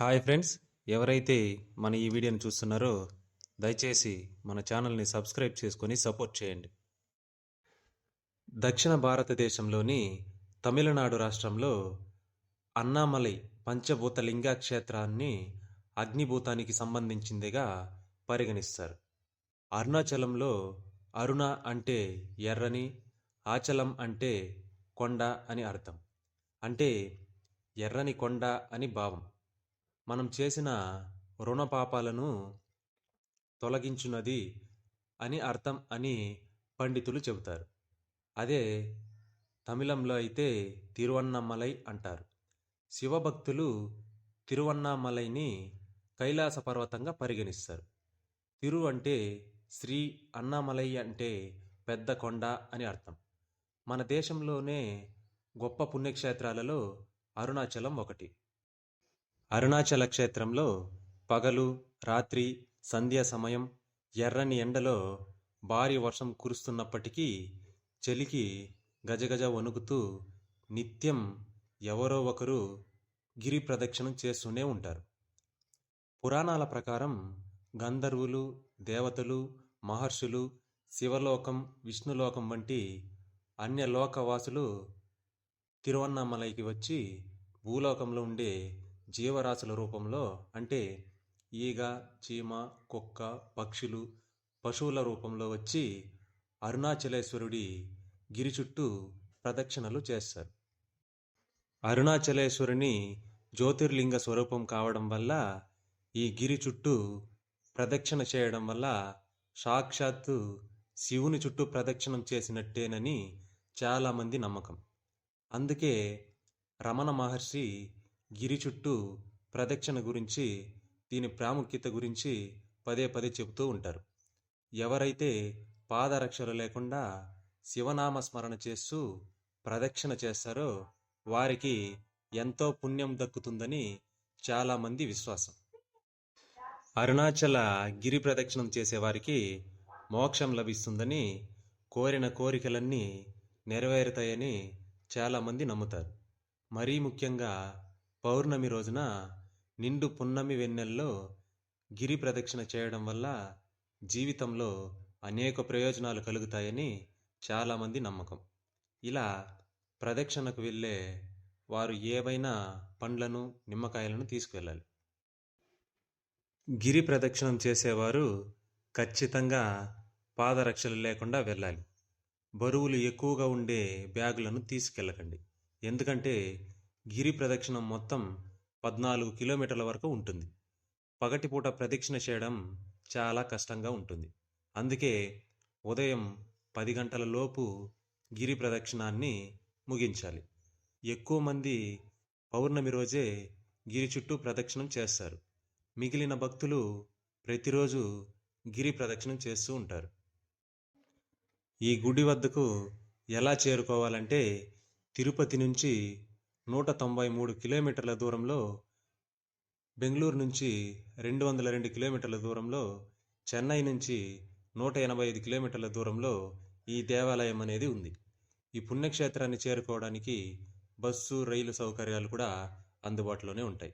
Hi friends ఎవరైతే మన ఈ వీడియోని చూస్తున్నారో దయచేసి మన ఛానల్ని సబ్స్క్రైబ్ చేసుకొని సపోర్ట్ చేయండి. దక్షిణ భారతదేశంలోని తమిళనాడు రాష్ట్రంలో అన్నామలై పంచభూత లింగ క్షేత్రాన్ని అగ్నిభూతానికి సంబంధించిందిగా పరిగణిస్తారు. అరుణాచలంలో అరుణ అంటే ఎర్రని ఆచలం అంటే కొండ అని అర్థం. అంటే ఎర్రని కొండ అని భావం. మనం చేసిన రుణ పాపాలను తొలగించున్నది అని అర్థం అని పండితులు చెబుతారు. అదే తమిళంలో అయితే తిరువన్నమలై అంటారు. శివభక్తులు తిరువన్నామలైని కైలాస పర్వతంగా పరిగణిస్తారు. తిరు అంటే శ్రీ అన్నామలై అంటే పెద్ద కొండ అని అర్థం. మన దేశంలోనే గొప్ప పుణ్యక్షేత్రాలలో అరుణాచలం ఒకటి. అరుణాచల క్షేత్రంలో పగలు రాత్రి సంధ్యా సమయం ఎర్రని ఎండలో భారీ వర్షం కురుస్తున్నప్పటికీ చలికి గజగజ వణుకుతూ నిత్యం ఎవరో ఒకరు గిరి ప్రదక్షిణం చేస్తూనే ఉంటారు. పురాణాల ప్రకారం గంధర్వులు దేవతలు మహర్షులు శివలోకం విష్ణులోకం వంటి అన్య లోకవాసులు తిరువన్నామలైకి వచ్చి భూలోకంలో ఉండే జీవరాశుల రూపంలో అంటే ఈగ చీమ కుక్క పక్షులు పశువుల రూపంలో వచ్చి అరుణాచలేశ్వరుడి గిరి చుట్టూ ప్రదక్షిణలు చేస్తారు. అరుణాచలేశ్వరుని జ్యోతిర్లింగ స్వరూపం కావడం వల్ల ఈ గిరి చుట్టూ ప్రదక్షిణ చేయడం వల్ల సాక్షాత్తు శివుని చుట్టూ ప్రదక్షిణం చేసినట్టేనని చాలామంది నమ్మకం. అందుకే రమణ మహర్షి గిరి చుట్టూ ప్రదక్షిణ గురించి దీని ప్రాముఖ్యత గురించి పదే పదే చెబుతూ ఉంటారు. ఎవరైతే పాదరక్షలు లేకుండా శివనామ స్మరణ చేస్తూ ప్రదక్షిణ చేస్తారో వారికి ఎంతో పుణ్యం దక్కుతుందని చాలామంది విశ్వాసం. అరుణాచల గిరి ప్రదక్షిణం చేసేవారికి మోక్షం లభిస్తుందని కోరిన కోరికలన్నీ నెరవేరుతాయని చాలామంది నమ్ముతారు. మరీ ముఖ్యంగా పౌర్ణమి రోజున నిండు పున్నమి వెన్నెల్లో గిరి ప్రదక్షిణ చేయడం వల్ల జీవితంలో అనేక ప్రయోజనాలు కలుగుతాయని చాలామంది నమ్మకం. ఇలా ప్రదక్షిణకు వెళ్ళే వారు ఏవైనా పండ్లను నిమ్మకాయలను తీసుకువెళ్ళాలి. గిరి ప్రదక్షిణం చేసేవారు ఖచ్చితంగా పాదరక్షలు లేకుండా వెళ్ళాలి. బరువులు ఎక్కువగా ఉండే బ్యాగులను తీసుకెళ్ళకండి. ఎందుకంటే గిరి ప్రదక్షిణం మొత్తం పద్నాలుగు కిలోమీటర్ల వరకు ఉంటుంది. పగటిపూట ప్రదక్షిణ చేయడం చాలా కష్టంగా ఉంటుంది. అందుకే ఉదయం పది గంటల లోపు గిరి ప్రదక్షిణాన్ని ముగించాలి. ఎక్కువ మంది పౌర్ణమి రోజే గిరి చుట్టూ ప్రదక్షిణం చేస్తారు. మిగిలిన భక్తులు ప్రతిరోజు గిరి ప్రదక్షిణం చేస్తూ ఉంటారు. ఈ గుడి వద్దకు ఎలా చేరుకోవాలంటే తిరుపతి నుంచి నూట తొంభై మూడు కిలోమీటర్ల దూరంలో బెంగళూరు నుంచి రెండు వందల రెండు కిలోమీటర్ల దూరంలో చెన్నై నుంచి నూట ఎనభై ఐదు కిలోమీటర్ల దూరంలో ఈ దేవాలయం అనేది ఉంది. ఈ పుణ్యక్షేత్రాన్ని చేరుకోవడానికి బస్సు రైలు సౌకర్యాలు కూడా అందుబాటులోనే ఉంటాయి.